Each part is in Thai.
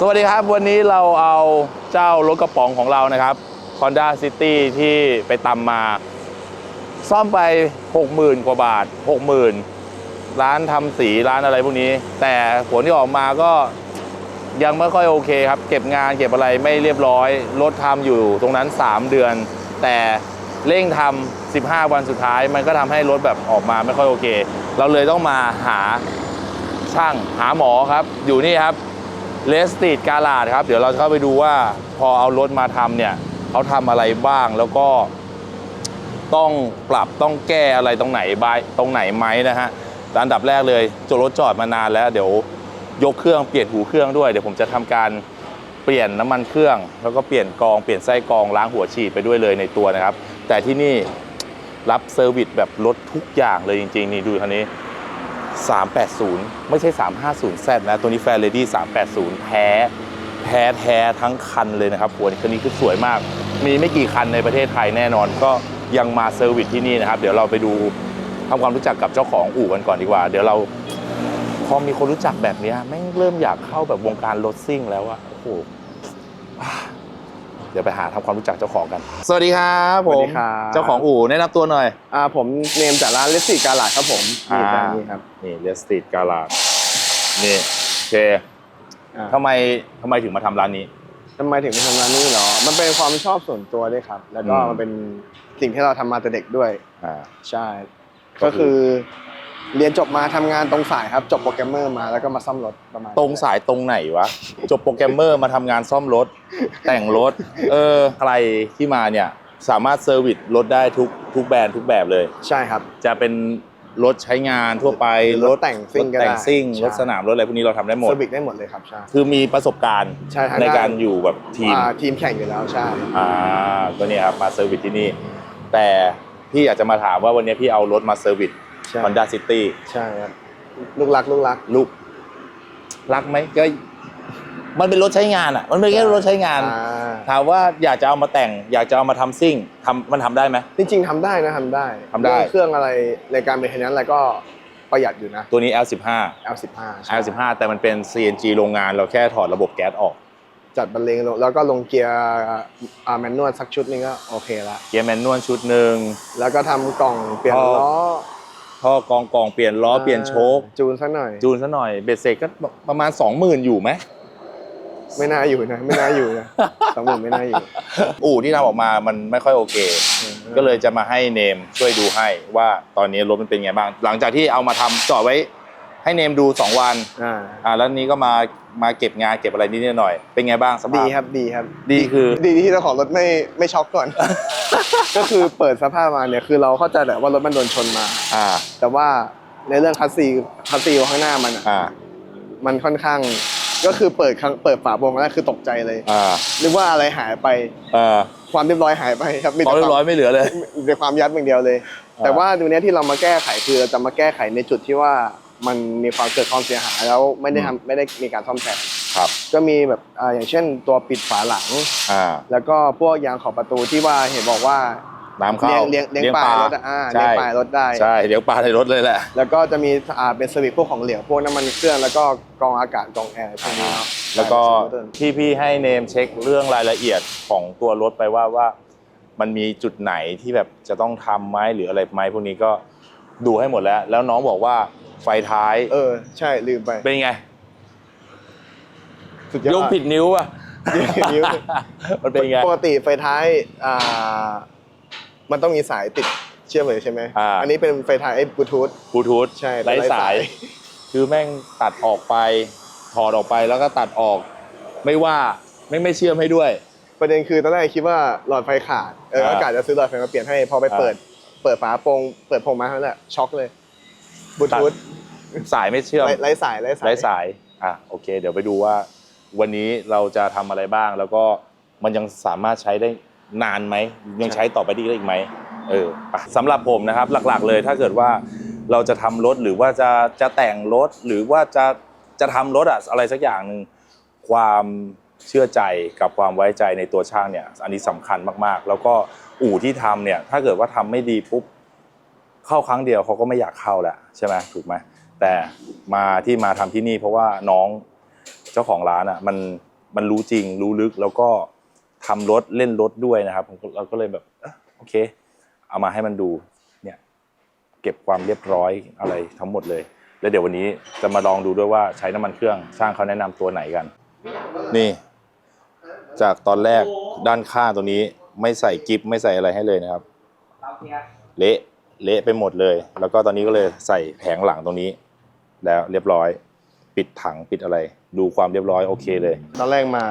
สวัสดีครับ วันนี้เราเอาเจ้ารถกระป๋องของเรานะครับ Honda City ที่ไปตำมา ซ่อมไป 60,000 กว่าบาท 60,000 ร้านทำสีร้านอะไรพวกนี้ แต่ผลที่ออกมาก็ยังไม่ค่อยโอเคครับ เก็บงานเก็บอะไรไม่เรียบร้อย รถทำอยู่ตรงนั้น 3 เดือน แต่เร่งทำ15 วันสุดท้าย มันก็ทำให้รถแบบออกมาไม่ค่อยโอเค เราเลยต้องมาหาช่างหาหมอครับ อยู่นี่ครับ เลสตีดกาลาดครับ เดี๋ยวเราจะเข้าไปดูว่าพอเอารถมาทำเนี่ยเขาทำอะไรบ้างแล้วก็ต้องปรับต้องแก้อะไรตรงไหนบายตรงไหนไหมนะฮะอันดับแรกเลยจรถจอดมานานแล้ว เดี๋ยวยกเครื่องเปลี่ยนหูเครื่องด้วยเดี๋ยวผมจะทำการเปลี่ยนน้ำมันเครื่อง แล้วก็เปลี่ยนกองเปลี่ยนไส้กองล้างหัวฉีดไปด้วยเลยในตัวนะครับ แต่ที่นี่รับเซอร์วิสแบบรถทุกอย่างเลยจริงๆนี่ดูคันนี้ 380 ไม่ใช่ 350 Z นะตัวนี้แฟร์เลดี้380 แท้แท้แท้ทั้งคันเลยนะครับหัวคันนี้คือสวยมาก มีไม่กี่คันในประเทศไทยแน่นอน ก็ยังมาเซอร์วิสที่นี่นะครับ เดี๋ยวเราไปดูทำความรู้จักกับเจ้าของอู่กันก่อนดีกว่า เดี๋ยวเราพอมีคนรู้จักแบบนี้แม่งเริ่มอยากเข้าแบบวงการรถซิ่งแล้วอะโอ้โห เดี๋ยวไปหาทำความรู้จักเจ้าของกัน สวัสดีครับผสวัสมดีครับเจ้าของอู่แนะนำตัวหน่อยอ่าผมเนมจากร้านเลสซี่กาลาดครับผมอ่านี่ร้านนี้ครับนี่เลสติดกาลาดนี่โอเคอ่าทำไมทำไมถึงมาทำร้านนี้ทำไมถึงมาทำร้านนี้เหรอ มันเป็นความชอบส่วนตัวด้วยครับ แล้วก็อืมมันเป็นสิ่งที่เราทำมาแต่เด็กด้วยอ่าใช่ ก็ก็คือคือ เรียนจบมาทำงานตรงสายครับ จบโปรแกรมเมอร์มาแล้วก็มาซ่อมรถประมาณตรงสายตรงไหนวะ จบโปรแกรมเมอร์มาทำงานซ่อมรถ แต่งรถ เออใครที่มาเนี่ย สามารถเซอร์วิสรถได้ทุกทุกแบรนด์ทุกแบบเลย ใช่ครับ จะเป็นรถใช้งานทั่วไปรถแต่งซิ่งรถก็ได้แต่งซิ่งใช่ รถสนามรถอะไรพวกนี้เราทำได้หมด เซอร์วิสได้หมดเลยครับใช่ คือมีประสบการณ์ใช่ทางในด้านการอยู่แบบทีม อ่าทีมแข่งอยู่แล้วใช่ อ่าก็เนี่ยครับมาเซอร์วิสที่นี่ แต่พี่อยากจะมาถามว่าวันนี้พี่เอารถมาเซอร์วิส ใช่ Honda City ใช่ครับลูกรักลูกรักลูกรักไหมก็มันเป็นรถใช้งานอะ มันเป็นแค่รถใช้งาน อ่าถามว่าอยากจะเอามาแต่ง อยากจะเอามาทำซิ่งทำมันทำได้ไหม จริงๆทำได้นะทำได้ทำได้ เรื่องเครื่องอะไรในการเป็นนั้นอะไรก็ประหยัดอยู่นะ ตัวนี้ L15 L15 ใช่ L15 แต่มันเป็น CNG โรงงานเราแค่ถอดระบบแก๊สออก จัดบรรเลงลงแล้วก็ลงเกียร์อ่าแมนนวลสักชุดนึงก็โอเคละ เกียร์แมนนวลชุดหนึ่ง แล้วก็ทำกล่องเปลี่ยนท่อล้อ ท่อกองกองเปลี่ยนล้อเปลี่ยนโชคจูนซะหน่อย จูนซะหน่อยเบสเซ็ตก็ประมาณ 20,000 อยู่ไหม ไม่น่าอยู่นะ ไม่น่าอยู่นะ สองหมื่นไม่น่าอยู่ อู่ที่ทำออกมามันไม่ค่อยโอเค ก็เลยจะมาให้เนมช่วยดูให้ว่าตอนนี้รถมันเป็นไงบ้าง หลังจากที่เอามาทำจอดไว้ ให้เนมดู 2 วันอ่าอ่าแล้วนี้ก็มามาเก็บงานเก็บอะไรนิดหน่อยเป็นไงบ้างสภาพดีครับดีครับดีคือ ดีที่เจ้าของรถไม่ไม่ช็อกก่อน ก็คือเปิดสภาพมาเนี่ยคือเราเข้าใจแหละว่ารถมันโดนชนมา อ่าแต่ว่าในเรื่องคัสซีคัสซีข้างหน้ามันอะอ่ามันค่อนข้าง ก็คือเปิดครั้งเปิดฝาโปรงแรกคือตกใจเลยอ่านึกว่าอะไรหายไปเอ่าความเรียบร้อยหายไปครับมีพอแต่เรียบร้อยความไม่เหลือเลยมีแต่ความยัดอย่างเดียวเลยอ่าแต่ว่าตรงเนี้ยที่เรามาแก้ไขคือเราจะมาแก้ไขในจุดที่ว่า มันมีความเกิดความเสียหายแล้วไม่ได้ทำไม่ได้มีการซ่อมแซมครับ ก็มีแบบอ่าอย่างเช่น ตัวปิดฝาหลัง อ่า แล้วก็พวกยางขอบประตูที่ว่าเห็นบอกว่าน้ำเข้าเลี้ยงเลี้ยงเลี้ยงปลายรถอะอ่าเลี้ยงปลายรถได้ ใช่เลี้ยงปลาในรถเลยแหละ แล้วก็จะมีอ่าเป็นสวิตช์พวกของเหลวพวกน้ำมันเครื่องแล้วก็กรองอากาศกรองแอร์พวกนี้เนาะแล้วก็ใช่ที่พี่ให้เนมเช็คเรื่องรายละเอียดของตัวรถไปว่าว่า มันมีจุดไหนที่แบบจะต้องทำไหมหรืออะไรไหมพวกนี้ก็ดูให้หมดแล้ว แล้วน้องบอกว่า ไฟท้าย เออ ใช่ลืมไป เป็นไง สุดยอดยกผิดนิ้วอะยกผิดนิ้วมันเป็นไง ปกติไฟท้ายอ่ามันต้องมีสายติดเชื่อมเลยใช่ไหมอ่า อันนี้เป็นไฟท้ายบลูทูธ บลูทูธใช่ไร้ไร้สาสายยคือแม่งตัดออกไปถอดออกไปแล้วก็ตัดออก ไม่ว่าไม่งไม่เชื่อมให้ด้วย ประเด็นคือตอนแรกคิดว่าหลอดไฟขาด เอออ่า อากาศจะซื้อหลอดไฟมาเปลี่ยนให้ พอไปอ่าเปิด เปิดฝาโปรงเปิดโพรงมาเท่านั้นแหละช็อกเลยบลูทูธ สายไม่เชื่อมไร้ไร้สายไร้สายไร้สายอะโอเค เดี๋ยวไปดูว่า วันนี้เราจะทำอะไรบ้าง แล้วก็มันยังสามารถใช้ได้นานไหมยังใช้ต่อไปได้อีกไหมเออไปสำหรับผมนะครับหลักๆ เลยถ้าเกิดว่าเราจะทำรถหรือว่าจะจะแต่งรถหรือว่าจะจะทำรถอะอะไรสักอย่างหนึ่งความเชื่อใจกับความไว้ใจในตัวช่างเนี่ย อันนี้สำคัญมากๆ แล้วก็อู่ที่ทำเนี่ย ถ้าเกิดว่าทำไม่ดีปุ๊บเข้าครั้งเดียวเขาก็ไม่อยากเข้าแล้วใช่ไหมถูกไหม แต่มาที่มาทำที่นี่เพราะว่าน้องเจ้าของร้านอะมันมันรู้จริงรู้ลึกแล้วก็ทำรถเล่นรถด้วยนะครับผมเราก็เลยแบบโอเค เอามาให้มันดูเนี่ยเก็บความเรียบร้อยอะไรทั้งหมดเลย แล้วเดี๋ยววันนี้จะมาลองดูด้วยว่าใช้น้ำมันเครื่องช่างเขาแนะนำตัวไหนกัน นี่ จากตอนแรกด้านข้างตัวนี้ไม่ใส่กิฟไม่ใส่อะไรให้เลยนะครับ เละเละไปหมดเลย แล้วก็ตอนนี้ก็เลยใส่แผงหลังตรงนี้ แล้วเรียบร้อย ปิดถังปิดอะไร ดูความเรียบร้อยโอเคเลย ตอนแรกมา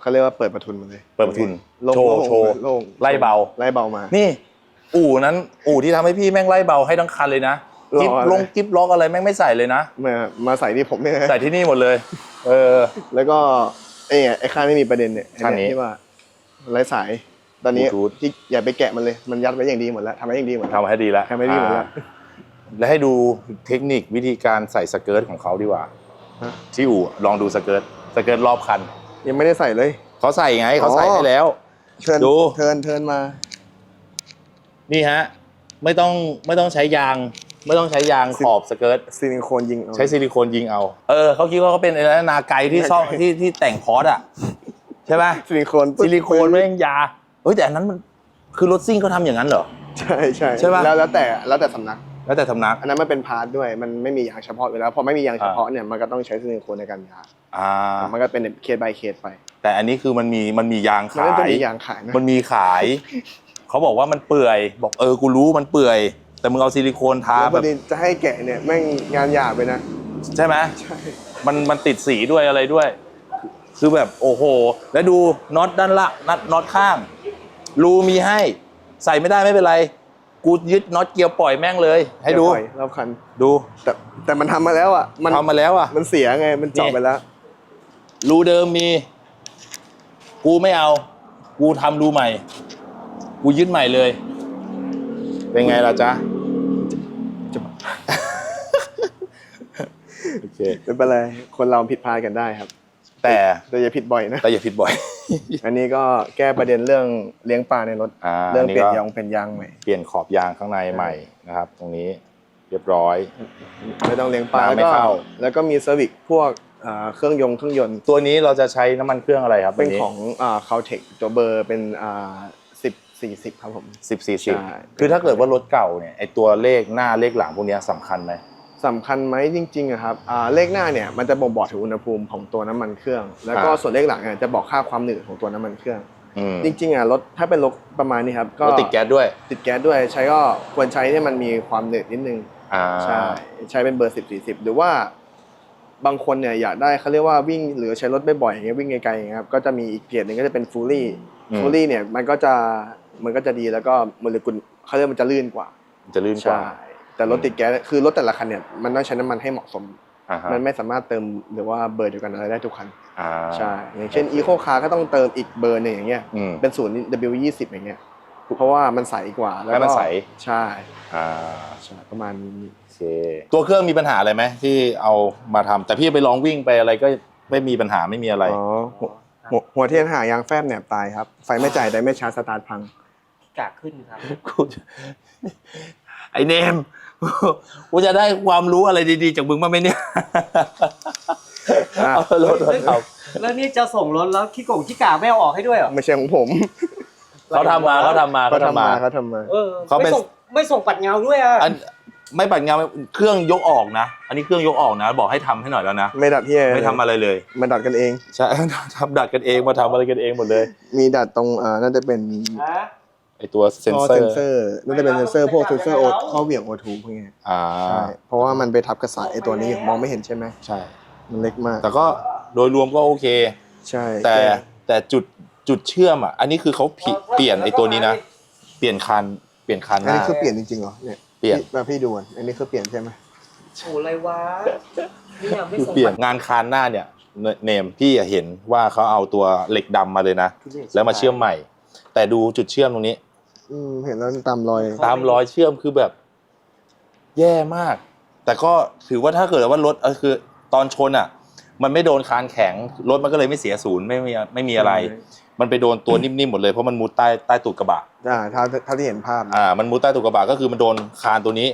เขาเรียกว่าเปิดประทุนมาเลยเปิดประทุนโล่งโชว์โล่งโชว์โล่งไล่เบาไล่เบามา นี่ อู่นั้น อู่ที่ทำให้พี่แม่งไล่เบาให้ทั้งคันเลยนะหรอกิฟลงกิฟล็อกอะไรแม่งไม่ใส่เลยนะมามาใส่ที่ผมเนี่ยใส่ที่นี่หมดเลย เออ แล้วก็ไอ้เนี่ยไอ้ข้างไม่มีประเด็นเนี่ยไอ้ข้างนี้เนี่ยที่ว่าไร้สาย ตอนนี้ Bluetooth ที่อย่าไปแกะมันเลย มันยัดไว้อย่างดีหมดแล้วทำไว้อย่างดีหมดแล้วทำให้ดีแล้วทำให้ดีหมดแล้วอ่า แล้วให้ดูเทคนิควิธีการใส่สเกิร์ตของเขาดีกว่า ฮะ ที่อู่ลองดูสเกิร์ตสเกิร์ตรอบคันยังไม่ได้ใส่เลย เขาใส่ไงเขาใส่อ๋อให้แล้ว เทิร์นดู เทิร์นเทิร์นมา นี่ฮะ ไม่ต้องไม่ต้องใช้ยาง ไม่ต้องใช้ยางขอบสเกิร์ตซิลิโคนยิงเอาใช้ซิลิโคนยิงเอา เออเขาคิดว่าเขาเป็นไอ้นาไกที่ซ่อมที่ที่แต่งคอร์สอะ ใช่ไหมซิลิโคนปึ๊บซิลิโคนไม่งยาเฮ้ยแต่อันนั้นมันคือรถซิ่งเขาทำอย่างนั้นเหรอ ใช่ใช่ใช่ปะ แล้วแล้วแต่แล้วแต่สำนัก แล้วแต่สำนัก อันนั้นมันเป็นพาร์ทด้วย มันไม่มียางเฉพาะอยู่แล้ว พอไม่มียางเฉพาะเนี่ยมันก็ต้องใช้ซิลิโคนในการยางอ่ามันก็เป็นเคส by เคสไป แต่อันนี้คือมันมีมันมียางมันขาก็จะยมียางขายนะมันมีขาย เขาบอกว่ามันเปื่อย บอกเออ กูรู้มันเปื่อย แต่มึงเอาซิลิโคนทาแล้วพแบอบดีจะให้แกะเนี่ยแม่งงานหยาบไปนะ ใช่ไหม ใช่ มันมันติดสีด้วยอะไรด้วย คือแบบโอ้โห แล้วดูน็อตด้านละน็อตน็อตข้าง รูมีให้ ใส่ไม่ได้ไม่เป็นไร กูยึดน็อตเกียร์ปล่อยแม่งเลย ให้ดู เยวปล่อยรอบคัน ดูแต่แต่มันทำมาแล้วอะ มันทำมาแล้วอะ มันเสียไง มันเจาะนี่ ไปแล้ว รูเดิมมี กูไม่เอา กูทำรูใหม่ กูยึดใหม่เลย เป็นไงล่ะจ๊ะจะโอเค ไม่เป็นไร คนเราผิดพลาดกันได้ครับ แต่ แต่อย่าผิดบ่อยนะ แต่อย่าผิดบ่อย อันนี้ก็แก้ประเด็นเรื่องเลี้ยงปลาในรถ อ่าเรื่องอันนี้เปลี่ยนก็ยางเป็นยางใหม่ เปลี่ยนขอบยางข้างในใหม่นะครับ ตรงนี้เรียบร้อย ไม่ต้องเลี้ยงปลาน้ำแล้วไม่ก็เข้า แล้วก็มีเซอร์วิสพวกอ่าเครื่องยนต์เครื่องยนต์ ตัวนี้เราจะใช้น้ำมันเครื่องอะไรครับเป็นตัวของอ่าคาเทคตัวเบอร์เป็นอ่าสิบสี่สิบครับผมสิบสี่สิบใช่ คือถ้าเกิดว่ารถเก่าเนี่ยไอตัวเลขหน้าเลขหลังพวกเนี้ยสำคัญไหม สำคัญไหมจริงๆอะครับอ่าเลขหน้าเนี่ยมันจะบ่งบอกถึงอุณหภูมิของตัวน้ำมันเครื่อง แล้วก็อ่าส่วนเลขหลังเนี่ยจะบอกค่าความหนืดของตัวน้ำมันเครื่อง อืมจริงๆอะรถถ้าเป็นรถประมาณนี้ครับก็รถติดแก๊สด้วย ติดแก๊สด้วยใช้ก็ควรใช้ให้มันมีความหนืดนิดนึงอ่าใช่ใช้เป็นเบอร์สิบสี่สิบหรือว่า บางคนเนี่ยอยากได้เขาเรียกว่าวิ่งหรือใช้รถบ่อยๆอย่างเงี้ยวิ่งไกลๆอย่างเงี้ยครับก็จะมีอีกเกียร์หนึ่งก็จะเป็นฟูลี่อืมฟูลี่เนี่ยมันก็จะมันก็จะดีแล้วก็โมเลกุลเขาเรียกมันจะลื่นกว่า จะลื่นกว่า ใช่ แต่รถติดแก๊สคือรถแต่ละคันเนี่ยมันต้องใช้น้ำมันให้เหมาะสม อ่าฮะมันไม่สามารถเติมหรือว่าเบอร์เดียวกันอะไรได้ทุกคันอ่าใช่อย่างเช่นอีโคคาร์ก็ต้องเติมอีกเบอร์หนึ่งอย่างเงี้ยอืม เป็นศูนย์ W ยี่สิบอย่างเงี้ยเพราะว่ามันใสกว่าแล้วให้ก็มันใส ใช่อ่าใช่ประมาณนี้ โอเคตัวเครื่องมีปัญหาอะไรไหมที่เอามาทำแต่พี่ไปลองวิ่งไปอะไรก็ไม่มีปัญหาไม่มีอะไร อ๋อหัวหัวหัวเทียนหายางแฟบแหนบตายครับ ไฟไม่จ่ายได้ไม่ชาร์จสตาร์ทพัง กากขึ้นครับ กูจะไอเนม กูจะได้ความรู้อะไรดีๆ จากมึงบ้างไหมเนี่ยอะเอารถมาทแล้วนี่จะส่งรถแล้วขี้โกงขี้กากไม่เอาออกให้ด้วยเหรอไม่ใช่ของผมำเขาทำมาเขาทำมาเขาเขาทำทำมามาเขาทำมาเออเขาเป็นไม่ส่งไม่ส่งปัดเงาด้วยอะอันไม่ปัดเงาเครื่องยกออกนะ อันนี้เครื่องยกออกนะ บอกให้ทำให้หน่อยแล้วนะ ไม่ดัดที่ไม่ทำอะไรเลยมาดัดกันเองใช่ทำดัดกันเองมาทำอะไรกันเองหมดเลย มีดัดตรงอ่าน่าจะเป็นฮะ ไอตัวเซนท่อเซอเซนร์เซอร์น่าจะเป็นเซนเซอร์พวกเซนเซอร์โอข้อเหวี่ยงโอทูพวกเนี้ยอ่าใช่เพราะว่ามันไปทับกับสายไอตัวนี้มองไม่เห็นใช่ไหมใช่มันเล็กมาก แต่ก็โดยรวมก็โอเค ใช่ แต่แต่จุดจุดเชื่อมอะ อันนี้คือเขาผิเปลี่ยนไอตัวนี้นะ เปลี่ยนคัน เปลี่ยนคันอัหนน้านี้คือเปลี่ยนจริงๆเหรอ เนี่ย เปลี่ยนพี่มาพี่ดูอะอันนี้คือเปลี่ยนใช่ไหมโอ้อะไรวะเนี่ยไม่คือส่งเปลี่ยนปัดงานคานหน้าเนี่ย เนเนมพี่อะเห็นว่าเขาเอาตัวเหล็กดำมาเลยนะ แล้วมาเชื่อมใหม่ แต่ดูจุดเชื่อมตรงนี้ อืมเห็นแล้วตามรอย ตามรอยเชื่อมคือแบบ แย่มาก แต่ก็ถือว่าถ้าเกิดว่ารถเออคือ ตอนชนอะ มันไม่โดนคานแข็งรถมันก็เลยไม่เสียศูนย์ไม่มีไม่มีอะไร มันไปโดนตัวนิ่มๆหมดเลยเพราะมันมุดใต้ใต้ตูดกระบะอ่าเท่าเท่าที่เห็นภาพนะอ่า มันมุดใต้ตูดกระบะก็คือมันโดนคานตัวนี้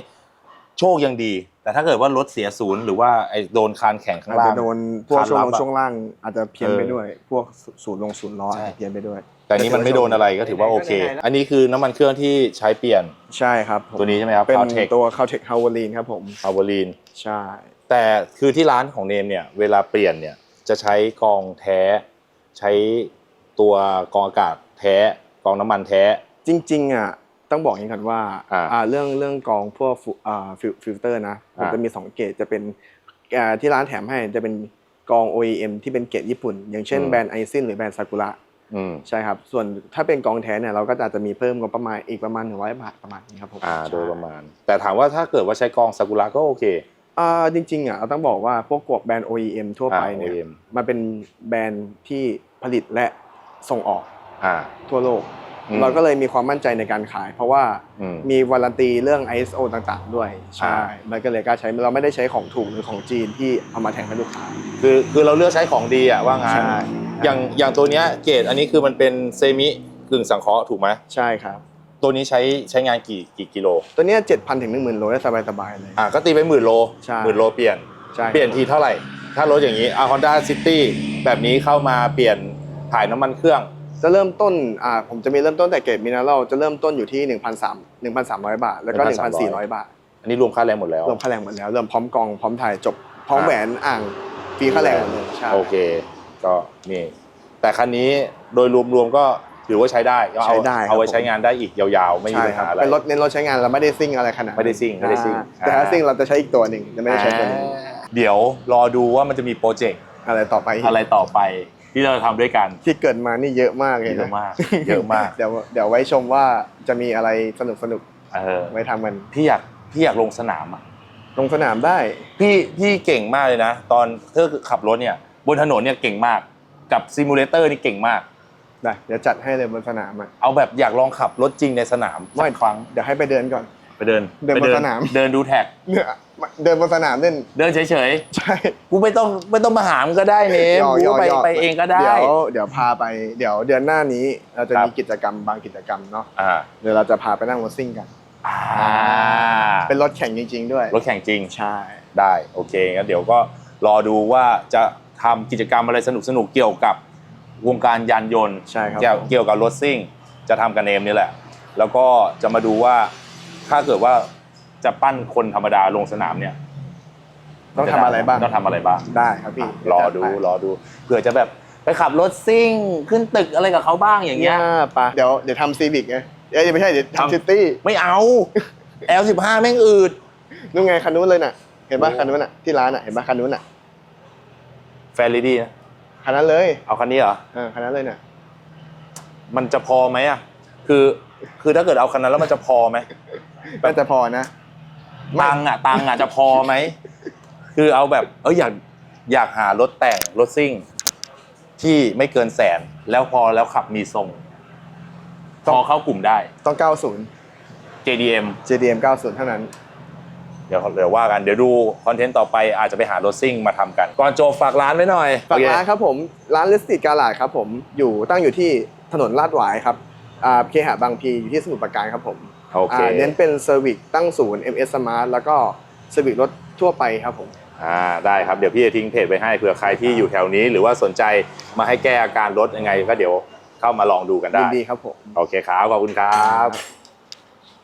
โชคยังดี แต่แต่ถ้าเกิดว่ารถเสียศูนย์หรือว่าไอ้โดนคานแข็งข้างอาจล่างจะโดนพวกช่วงคานลลังบอะช่วงล่างอาจจะเพี้ยนไปเออด้วย พวกศูนย์ลงศูนย์ล้ออาจจะเพี้ยนไปด้วย แต่อันนี้มันไม่โดนอะไรก็ถือว่าโอเค อันนี้คือน้ำมันเครื่องที่ใช้เปลี่ยนใช่ครับผมตัวนี้ใช่ไหมครับเป็น Caltech ตัว Caltech h a w a l i n ครับผมอาวลีน ใช่แต่คือที่ร้านของเนมเนี่ยเวลาเปลี่ยนเนี่ยจะใช้กองแท้ ใช้ตัวกองอากาศแท้กองน้ำมันแท้ จริงๆอะต้องบอกอย่างนี้ก่อนว่าอ่าอ่าเรื่องเรื่องกรองพวกฟิอ่าฟิลฟิลเตอร์นะผมอ่า จะมีสองเกรดจะเป็นอ่าที่ร้านแถมให้จะเป็นกรอง OEM ที่เป็นเกรดญี่ปุ่น อย่างเช่นอืมแบรนด์ไอซินหรือแบรนด์ซากุระอืม ใช่ครับ ส่วนถ้าเป็นกรองแท้เนี่ยเราก็อาจจะมีเพิ่มงบประมาณอีกประมาณ100บาทประมาณนี้ครับผมอ่าโดยใช่ประมาณ แต่ถามว่าถ้าเกิดว่าใช้กองซากุระก็โอเคอ่าจริงๆอะเราต้องบอกว่าพวกกวกแบรนด์ OEM ทั่วไปเนี่ยอ่า OEM มันเป็นแบรนด์ที่ผลิตและส่งออกอ่าทั่วโลกอืมเราก็เลยมีความมั่นใจในการขาย เพราะว่าอืมมีวารันตีเรื่อง ISO ต่างๆ ด้วยใช่อ่ามันก็เลยกล้าใช้เราไม่ได้ใช้ของถูกหรือของจีนที่เอามาแทนให้ลูกค้าคือคือเราเลือกใช้ของดีอะว่างั้นใช่ อย่างอย่างตัวเนี้ยเกรดอันนี้คือมันเป็นเซมิกึ่งสังเคราะห์ถูกไหมใช่ครับ ตัวนี้ใช้ใช้งานกี่กี่กิโล ตัวเนี้เจ็ดพันถึงหนึ่งหมื่นโลได้สบายๆเลย อ่าก็ตีไปหมื่นโลใช่หมื่นโลเปลี่ยน ใช่ เปลี่ยนทีเท่าไหร่ ถ้ารถอย่างนี้อ่า Honda City แบบนี้เข้ามาเปลี่ยนถ่ายน้ำมันเครื่อง จะเริ่มต้นอ่าผมจะมีเริ่มต้นแต่เกรดมินารัลจะเริ่มต้นอยู่ที่ 1 3 0 0 1,300 บาท แล้วก็1,300 1,400 บาท อันนี้รวมค่าแรงหมดแล้ว รวมค่าแรงหมดแล้ว เริ่มพร้อมกอง พร้อมถ่ายจบ พร้อมอ่าแหวนอ่างฟรีค่าแรงหมดเลยใช่ โอเค ก็นี่แต่คันนี้โดยรวมๆก็ถือว่าใช้ได้ก็เอาใช้ได้ครับ เอาไว้ใช้งานได้อีกยาวๆ ไม่มีใช่ปัญครับหาอะไรเป็นรถเน้นรถใช้งานเราไม่ได้ซิ่งอะไรขนาดนั้นไม่ได้ซิ่งไม่ได้ซิ่งอ่าแต่ถ้าอ่าซิ่งเราจะใช้อีกตัวหนึ่งจะไม่ได้ใช้ตัวนี้อ่าเดี๋ยวรอดูว่ามันจะมีโปรเจกต์อะไรต่อไปอะไรต่อไปที่เราจะทำด้วยกันที่เกิดมานี่เยอะมากเลยเยนะอะมากเยอะมากเดี๋ยวเดี๋ยวไว้ชมว่าจะมีอะไรสนุกสนุกเออๆไว้ทำกันพี่อยากพี่อยากลงสนามอะ ลงสนามได้ พี่พี่เก่งมากเลยนะ ตอนเธอขับรถเนี่ย บนถนนเนี่ยเก่งมากกับซิมูเลเตอร์นี่เก่งมาก ได้เดี๋ยวจัดให้เลยบนสนามอะเอาแบบอยากลองขับรถจริงในสนามไม่สักครั้งเดี๋ยวให้ไปเดินก่อน ไปเดินเดินบนไปสนาม เดินดูแท็ก เนี่ยเดินบนสนามเล่นเดินเฉยใช่ ๆ กูไม่ต้องไม่ต้องมาหามงก็ได้เนมหยอกกูหยอกไปหยอกไปเองก็ได้ เดี๋ยวเดี๋ยวพาไปเดี๋ยวเดือนหน้านี้เราจะครับ มีกิจกรรมบางกิจกรรมเนาะอ่าเดี๋ยวเราจะพาไปนั่งรถซิ่งกัน อ่าเป็นรถแข่งจริง ๆ ด้วยรถแข่งจริง ใช่ ได้โอเคงั้นเดี๋ยวก็รอดูว่าจะ ทำกิจกรรมอะไรสนุกๆเกี่ยวกับวงการยานยนต์ใช่ครับเกี่ยวผมเกี่ยวกับรถซิ่ง จะทำกับเนมนี่แหละ แล้วก็จะมาดูว่าถ้าเกิดว่าจะปั้นคนธรรมดาลงสนามเนี่ยต้องทำอะไรบ้างต้องทำอะไรบ้างได้ครับพี่รอดูรอดูเผื่อจะแบบไปขับรถซิ่งขึ้นตึกอะไรกับเขาบ้างอย่างเงี้ยปะเดี๋ยวเดี๋ยวทำซีวิกไงเอ้ยไม่ใช่เดี๋ยวทำทำซิตี้ไม่เอา L15 แม่งอืดนู่นไงคันนู้นเลยน่ะ เห็นปะโอ้คันนู้นน่ะที่ร้านน่ะเห็นปะคันนู้นน่ะแฟนลีดี้นะคันนั้นเลยเอาคันนี้เหรอ เออคันนั้นเลยน่ะมันจะพอไหมอะ คือ คือถ้าเกิดเอาคันนั้นแล้วมันจะพอไหม น่าจะพอนะตังค์อะ ตังค์อะจะพอไหม คือเอาแบบ เอออยาก อยากหารถแต่ง รถซิ่ง ที่ไม่เกินแสน แล้วพอแล้วขับมีทรง พอเข้ากลุ่มได้ ต้อง 90 JDM JDM 90 เท่านั้น เดี๋ยวเดี๋ยวว่ากันเดี๋ยวดูคอนเทนต์ต่อไปอาจจะไปหารถซิ่งมาทำกัน ก่อนโจบฝากร้านไว้หน่อยฝากโอเคร้านครับผมร้านลิสติดกาลาดครับผมอยู่ตั้งอยู่ที่ถนนลาดหวายครับอ่าเคหะบางพีอยู่ที่สมุทรปราการครับผมโอเค อ่าเน้นเป็นเซอร์วิสตั้งศูนย์ MS Smart แล้วก็เซอร์วิสรถทั่วไปครับผม อ่าได้ครับเดี๋ยวพี่จะทิ้งเพจไว้ให้เผื่อใครที่อยู่แถวนี้ หรือว่าสนใจมาให้แก้อาการรถยังไง ก็เดี๋ยวเข้ามาลองดูกันได้ยินดีครับผม โอเคครับขอบคุณครับ